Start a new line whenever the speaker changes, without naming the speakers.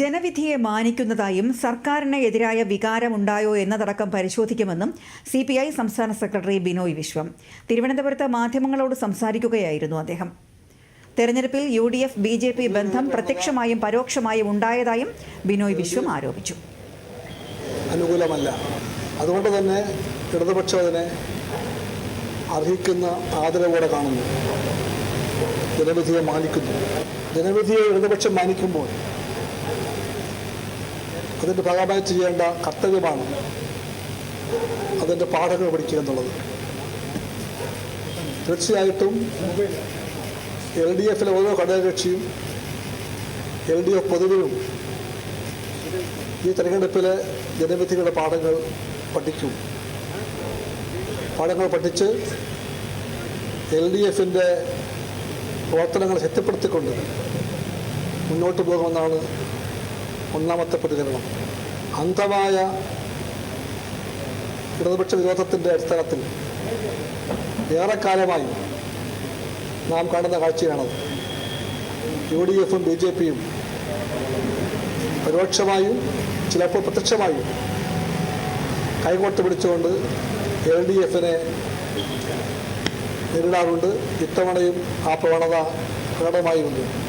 ജനവിധിയെ മാനിക്കുന്നതായും സർക്കാരിന് എതിരായ വികാരമുണ്ടായോ എന്നതടക്കം പരിശോധിക്കുമെന്നും സി പി ഐ സംസ്ഥാന സെക്രട്ടറി ബിനോയ് വിശ്വം തിരുവനന്തപുരത്ത് മാധ്യമങ്ങളോട് സംസാരിക്കുകയായിരുന്നു അദ്ദേഹം തെരഞ്ഞെടുപ്പിൽ U D F B J P ബന്ധം പ്രത്യക്ഷമായും പരോക്ഷമായും ഉണ്ടായതായും ബിനോയ് വിശ്വം ആരോപിച്ചു
അനുകൂലമല്ല അതുകൊണ്ട് തന്നെ ഇടതുപക്ഷം അതിനെ അർഹിക്കുന്ന ആദരവോടെ കാണുന്നു ജനവിധിയെ മാനിക്കുന്നു ജനവിധിയെ ഇടതുപക്ഷം മാനിക്കുമ്പോൾ അതിൻ്റെ ഭാഗമായി ചെയ്യേണ്ട കർത്തവ്യമാണ് അതിൻ്റെ പാഠങ്ങൾ പഠിക്കുക എന്നുള്ളത് തീർച്ചയായിട്ടും എൽ ഡി എഫിലെ ഓരോ ഘടകകക്ഷിയും എൽ ഡി എഫ് പൊതുവിലും ഈ തെരഞ്ഞെടുപ്പിലെ ജനവിധികളുടെ പാഠങ്ങൾ പഠിക്കും പാഠങ്ങൾ പഠിച്ച് എൽ ഡി എഫിൻ്റെ പ്രവർത്തനങ്ങൾ ശക്തിപ്പെടുത്തിക്കൊണ്ട് മുന്നോട്ട് പോകുമെന്നാണ് ഒന്നാമത്തെ പ്രതികരണം അന്ധമായ ഇടതുപക്ഷ വിരോധത്തിൻ്റെ അടിസ്ഥാനത്തിൽ ഏറെക്കാലമായി നാം കാണുന്ന കാഴ്ചയാണത് യു ഡി എഫും ബി ജെ പിയും പരോക്ഷമായും ചിലപ്പോൾ പ്രത്യക്ഷമായും കൈകോട്ട് പിടിച്ചുകൊണ്ട് എൽ ഡി എഫിനെ നേരിടാറുണ്ട് ഇത്തവണയും ആ പ്രവണത പ്രകടമായുണ്ട്